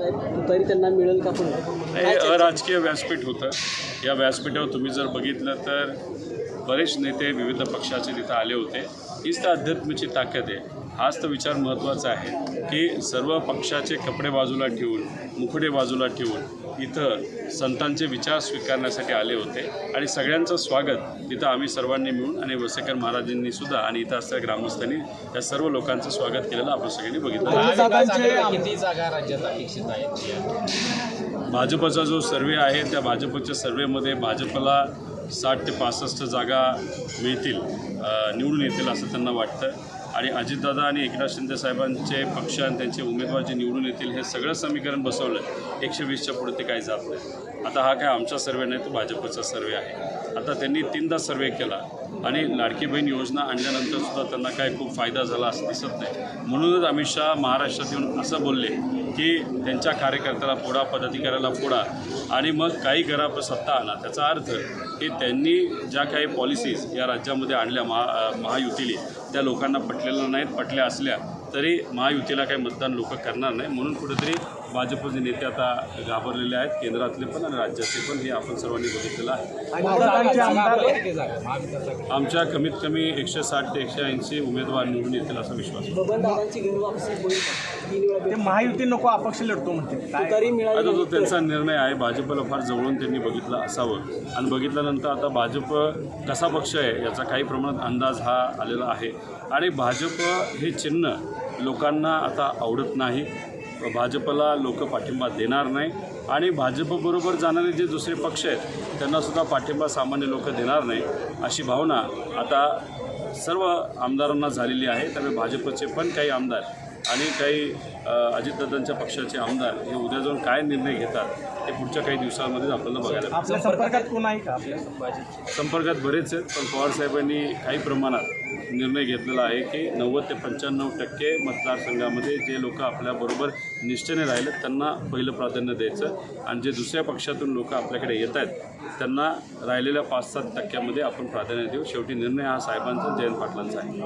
तुतारी त्यांना मिळेल का पण हे अराजकीय व्यासपीठ होतं. या व्यासपीठावर तुम्ही जर बघितलं तर बरेच नेते विविध पक्षाचे तिथं आले होते. हीच तर अध्यात्माची ताकद आहे. हाच तर विचार महत्त्वाचा आहे की सर्व पक्षाचे कपडे बाजूला ठेवून मुखडे बाजूला ठेवून इथं संतांचे विचार स्वीकारण्यासाठी आले होते. आणि सगळ्यांचं स्वागत तिथं आम्ही सर्वांनी मिळून आणि वसेकर महाराजांनी सुद्धा आणि इथं असलेल्या ग्रामस्थांनी या सर्व लोकांचं स्वागत केलेलं आपण सगळ्यांनी बघितलं. किती जागा राज्यात अपेक्षित आहेत भाजपचा जो सर्वे आहे त्या भाजपच्या सर्वेमध्ये भाजपला साठ ते पासष्ट जागा मिळतील निवडून येतील असं त्यांना वाटतं. आणि अजितदादा आणि एकनाथ शिंदे साहेबांचे पक्ष आणि त्यांचे उमेदवार जे निवडून येतील हे सगळं समीकरण बसवलं. आहे एकशे वीसच्या पुढे ते काही जात नाही. आता हा काय आमचा सर्वे नाही तो भाजपचा सर्वे आहे. आता त्यांनी तीनदा सर्वे केला आणि लाडकी बहीण योजना आणल्यानंतरसुद्धा त्यांना काय खूप फायदा झाला असं दिसत नाही. म्हणूनच अमित शहा महाराष्ट्रात येऊन असं बोलले की त्यांच्या कार्यकर्त्याला फोडा पदाधिकाऱ्याला फोडा आणि मग काही घरा सत्ता आणा. त्याचा अर्थ की त्यांनी ज्या काही पॉलिसीज या राज्यामध्ये आणल्या महा अ, महायुतीने त्या लोकांना पट पटलेल्या नाहीत पटल्या असल्या तरी महायुतीला काही मतदान लोक करणार नाही. म्हणून कुठेतरी भाजपचे नेते आता घाबरलेले आहेत केंद्रातले पण आणि राज्याचे पण हे आपण सर्वांनी बघितलेलं आहे. आमच्या कमीत कमी एकशे साठ ते एकशे ऐंशी उमेदवार निवडून येतील असा विश्वास महायुती नको अपक्ष लढतो म्हणते. आता तो त्यांचा निर्णय आहे भाजपला फार जवळून त्यांनी बघितलं असावं. आणि बघितल्यानंतर आता भाजप कसा पक्ष आहे याचा काही प्रमाणात अंदाज हा आलेला आहे. आणि भाजप हे चिन्ह लोकांना आता आवडत नाही. भाजपला लोक पाठिंबा देणार नाही आणि भाजपबरोबर जाणारे जे दुसरे पक्ष आहेत त्यांनासुद्धा पाठिंबा सामान्य लोक देणार नाही अशी भावना आता सर्व आमदारांना झालेली आहे. त्यामुळे भाजपचे पण काही आमदार आणि काही अजितदादांच्या पक्षाचे आमदार हे उद्या जाऊन काय निर्णय घेतात ते पुढच्या काही दिवसांमध्ये आपल्याला बघायला मिळेल. आपल्या संपर्कात कोण आहे का? आपल्या संपर्कात बरेच आहेत पण पवार साहेबांनी काही प्रमाणात निर्णय घेतलेला आहे की नव्वद ते पंच्याण्णव टक्के मतदारसंघामध्ये जे लोक आपल्याबरोबर निष्ठेने राहिले त्यांना पहिलं प्राधान्य द्यायचं. आणि जे दुसऱ्या पक्षातून लोक आपल्याकडे येत आहेत त्यांना राहिलेल्या पाच सात टक्क्यामध्ये आपण प्राधान्य देऊ. शेवटी निर्णय हा साहेबांचा जयंत पाटलांचा आहे.